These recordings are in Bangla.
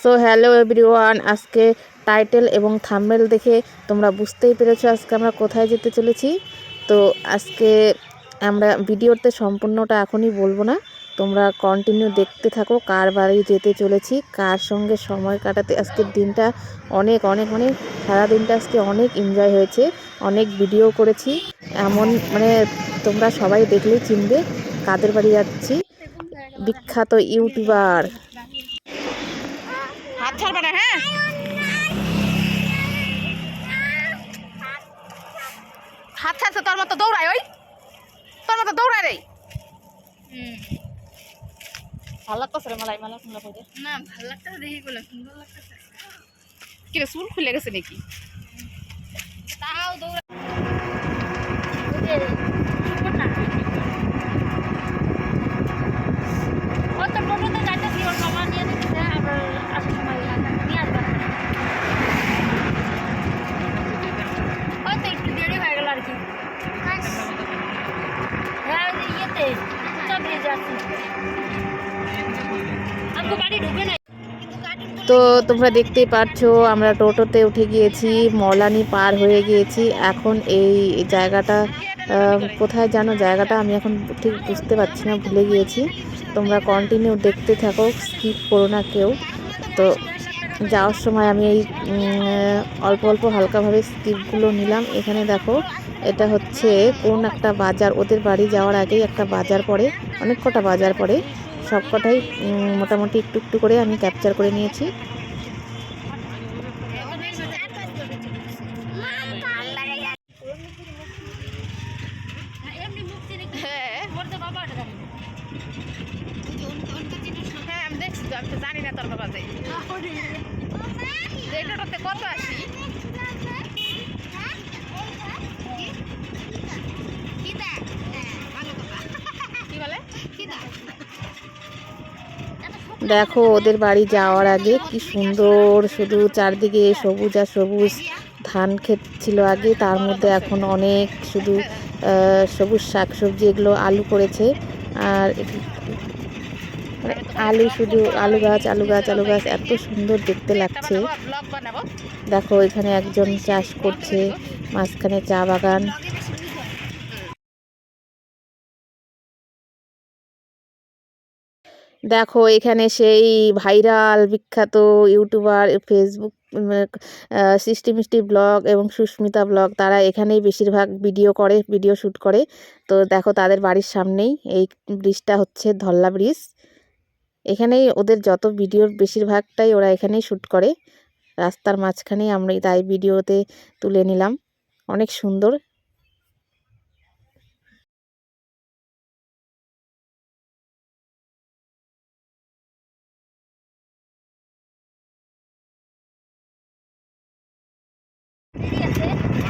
সো হ্যালো এভরিওয়ান আজকে টাইটেল এবং থাম্বেল দেখে তোমরা বুঝতেই পেরেছ আজকে আমরা কোথায় যেতে চলেছি। তো আজকে আমরা ভিডিওতে সম্পূর্ণটা এখনই বলব না, তোমরা কন্টিনিউ দেখতে থাকো কার বাড়ি যেতে চলেছি, কার সঙ্গে সময় কাটাতে আজকের দিনটা অনেক অনেক মানে সারা দিনটা আজকে অনেক এনজয় হয়েছে, অনেক ভিডিও করেছি। এমন মানে তোমরা সবাই দেখলেই চিনবে কাদের বাড়ি যাচ্ছি। বিখ্যাত ইউটিউবার। হাত ছাড়বে না হ্যাঁ? হাত ছাড়ছে তোর মতো দৌড়ায় ওই। তোর মতো দৌড়ায় রে। ভালো লাগতেছে রে মালাই মালা না ভালো লাগতেছে দেখি গুলো সুন্দর লাগতেছে। কিরে চুল খুলে গেছে নাকি? তাও দৌড়া হয়তো একটু দেরি হয়ে গেল আর কি হ্যাঁ ওই যে ইয়েতে চাপিয়ে যাচ্ছি আমাকে বাড়ি ঢুকে নাই তো তোমরা দেখতেই পাচ্ছ, আমরা টোটোতে উঠে গিয়েছি, মলানি পার হয়ে গিয়েছি। এখন এই জায়গাটা কোথায় জানো জায়গাটা? আমি এখন ঠিক বুঝতে পারছি না, ভুলে গিয়েছি। তোমরা কন্টিনিউ দেখতে থাকো স্কিপ করো না কেউ। তো যাওয়ার সময় আমি এই অল্প অল্প হালকাভাবে স্টিপগুলো নিলাম। এখানে দেখো, এটা হচ্ছে কোন একটা বাজার। ওদের বাড়ি যাওয়ার আগেই একটা বাজার পড়ে, অনেক কটা বাজার পড়ে। সব কটাই মোটামুটি একটু একটু করে আমি ক্যাপচার করে নিয়েছি। দেখো, ওদের বাড়ি যাওয়ার আগে কি সুন্দর শুধু চারদিকে সবুজ আর সবুজ ধান ক্ষেত ছিল আগে। তার মধ্যে এখন অনেক শুধু সবুজ শাকসবজি, এগুলো আলু করেছে। আর আলু শুধু, আলু গাছ আলু গাছ আলু গাছ, এত সুন্দর দেখতে লাগছে। দেখো, এখানে একজন চাষ করছে, মাঝখানে চা বাগান। দেখো এখানে সেই ভাইরাল বিখ্যাত ইউটিউবার, ফেসবুক সৃষ্টি মিষ্টি ব্লগ এবং সুস্মিতা ব্লগ, তারা এখানেই বেশিরভাগ ভিডিও করে, ভিডিও শ্যুট করে। তো দেখো তাদের বাড়ির সামনেই এই ব্রিজটা হচ্ছে ধল্লা ব্রিজ। এখানেই ওদের যত ভিডিওর বেশিরভাগটাই ওরা এখানেই শ্যুট করে। রাস্তার মাঝখানেই আমরা তাই ভিডিওতে তুলে নিলাম। অনেক সুন্দর।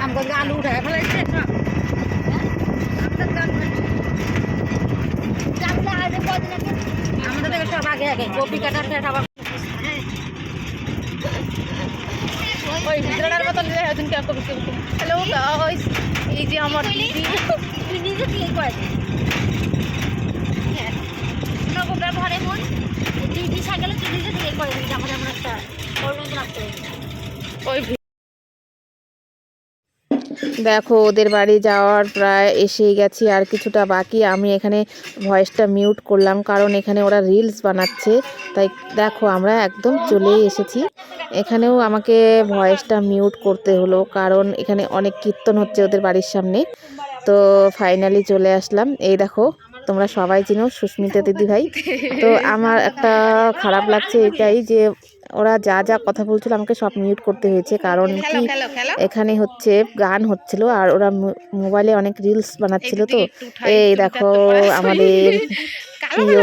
আমাকে আলু উঠায় ফেলাইছে আমাদের থেকে সব আগে আগে কপি কাটার শেষ আবার ওই ভিতরটার মতন একজন কে কপি হ্যালো গাইস এই যে আমার দিদি তুই নিজে দিয়ে করে হ্যাঁ নবগ্রাম ঘরে মন দিদি সাইকেলে তুই নিজে দিয়ে করে দিবি আমার এমন একটা ওর মধ্যে রাখতে ওই দেখো, ওদের বাড়ি যাওয়ার প্রায় এসেই গেছি, আর কিছুটা বাকি। আমি এখানে ভয়েসটা মিউট করলাম, কারণ এখানে ওরা রিলস বানাচ্ছে। তাই দেখো, আমরা একদম চলেই এসেছি। এখানেও আমাকে ভয়েসটা মিউট করতে হলো, কারণ এখানে অনেক কীর্তন হচ্ছে ওদের বাড়ির সামনে। তো ফাইনালি চলে আসলাম। এই দেখো তোমরা সবাই চিনো সুস্মিতা দিদি ভাই। তো আমার একটা খারাপ লাগছে এটাই যে ওরা যা যা কথা বলছিল আমাকে সব মিউট করতে হয়েছে। কারণ কি এখানে হচ্ছে গান হচ্ছিল আর ওরা মোবাইলে অনেক রিলস বানাচ্ছিল তো। এই দেখো। আমাদের প্রিয়,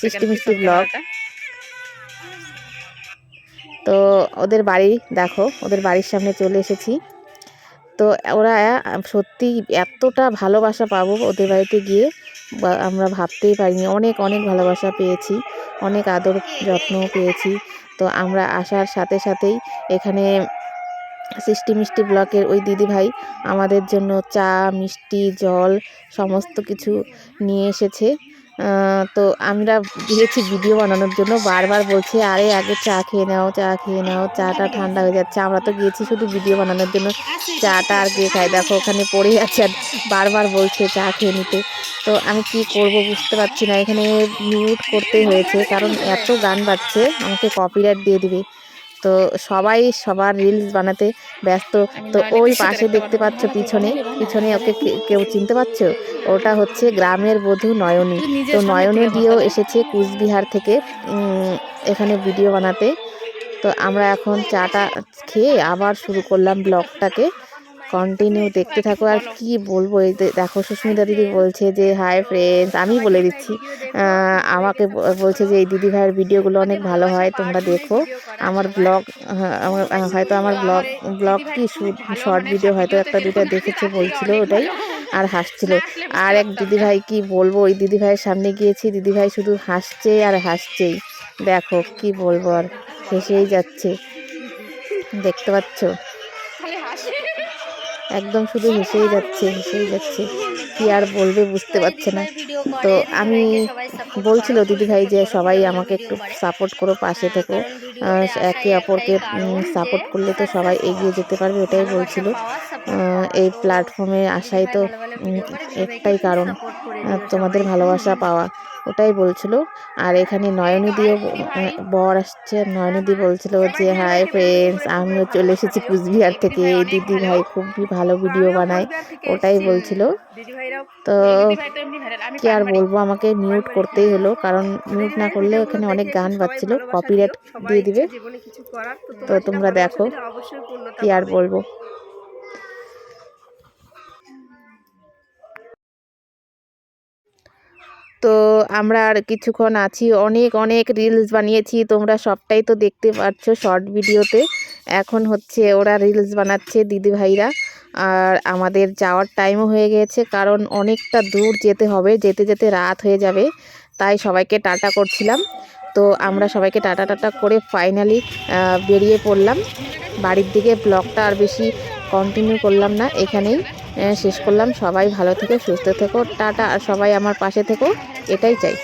সৃষ্টি মিষ্টি ব্লগ। তো ওদের বাড়ি দেখো ওদের বাড়ির সামনে চলে এসেছি। তো ওরা সত্যি এতটা ভালোবাসা পাবো ওদের বাড়িতে গিয়ে আমরা ভাবতেই পারিনি। অনেক অনেক ভালোবাসা পেয়েছি, অনেক আদর যত্ন পেয়েছি। তো আমরা আসার সাথে সাথেই এখানে সৃষ্টি মিষ্টি ব্লকের ওই দিদিভাই আমাদের জন্য চা, মিষ্টি, জল, সমস্ত কিছু নিয়ে এসেছে। তো আমরা গিয়েছি ভিডিও বানানোর জন্য। বারবার বলছে, আরে, আগে চা খেয়ে নাও, চা খেয়ে নাও, চাটা ঠান্ডা হয়ে যাচ্ছে। আমরা তো গিয়েছি শুধু ভিডিও বানানোর জন্য। চাটা আর কে খাই দেখো, ওখানে পড়ে আছে আর বারবার বলছে চা খেয়ে নিতে। তো আমি কি করব বুঝতে পারছি না। এখানে মিউট করতে হয়েছে, কারণ এত গান বাজছে, আমাকে কপিরাইট দিয়ে দিবে। তো সবাই সবার রিলস বানাতে ব্যস্ত। তো ওই পাশে দেখতে পাচ্ছ পিছনে। পিছনে ওকে কেউ চিনতে পারছ? ওটা হচ্ছে গ্রামের বধূ নয়নী। তো নয়নী দিয়েও এসেছে কুচবিহার থেকে এখানে ভিডিও বানাতে। তো আমরা এখন চাটা খেয়ে আবার শুরু করলাম ব্লগটাকে কন্টিনিউ দেখতে থাকো। আর কি বলব? এই দেখো সুস্মিতা দিদি বলছে যে হাই ফ্রেন্ডস আমি বলে দিচ্ছি। আমাকে বলছে যে এই দিদি ভাইয়ের ভিডিওগুলো অনেক ভালো হয় তোমরা দেখো। আমার ব্লগ আমার হয়তো আমার ব্লগ ব্লগ কি শর্ট ভিডিও হয়তো একটা দুটা দেখেছে বলছিল ওটাই। আর হাসছিল। আর এক দিদিভাই কি বলব? ওই দিদিভাইয়ের সামনে গিয়েছি দিদিভাই শুধু হাসছে আর হাসছেই। দেখো কি বলব? আর হেসেই যাচ্ছে। দেখতে পাচ্ছ? খালি হাসি। একদম শুধু হেসেই যাচ্ছে হেসেই যাচ্ছে। কি আর বলবে বুঝতে পারছে না। তো আমি বলছিল দিদিভাই যে সবাই আমাকে একটু সাপোর্ট করো, পাশে থেকো। একে অপরকে সাপোর্ট করলে তো সবাই এগিয়ে যেতে পারবে, এটাই বলছিল। এই প্ল্যাটফর্মে আসাই তো একটাই কারণ তোমাদের ভালোবাসা পাওয়া। ওটাই বলছিল। আর এখানে নয়নিদিও বর আসছে। নয়নিদি বলছিল যে, হাই ফ্রেন্ডস আমিও চলে এসেছি কুচবিহার থেকে। দিদি ভাই খুবই ভালো ভিডিও বানায়। ওটাই বলছিল। তো কি আর বলব? আমাকে মিউট করতেই হলো। কারণ মিউট না করলে ওখানে অনেক গান বাজছিল। কপিরাইট দিয়ে দিবে। তো তোমরা দেখো কি আর বলব? তো আমরা আর কিছুক্ষণ আছি। অনেক অনেক রিলস বানিয়েছি। তোমরা সবটাই তো দেখতে পাচ্ছ শর্ট ভিডিওতে এখন হচ্ছে ওরা রিলস বানাচ্ছে দিদি ভাইরা। আর আমাদের যাওয়ার টাইমও হয়ে গিয়েছে কারণ অনেকটা দূর যেতে হবে। যেতে যেতে রাত হয়ে যাবে। তাই সবাইকে টাটা করছিলাম। তো আমরা সবাইকে টাটা টাটা করে ফাইনালি বেরিয়ে পড়লাম। বাড়ির দিকে ব্লগটা আর বেশি কন্টিনিউ করলাম না। এখানেই শেষ করলাম। সবাই ভালো থেকো, সুস্থ থেকো। টাটা, আর সবাই আমার পাশে থেকো। এটাই চাই।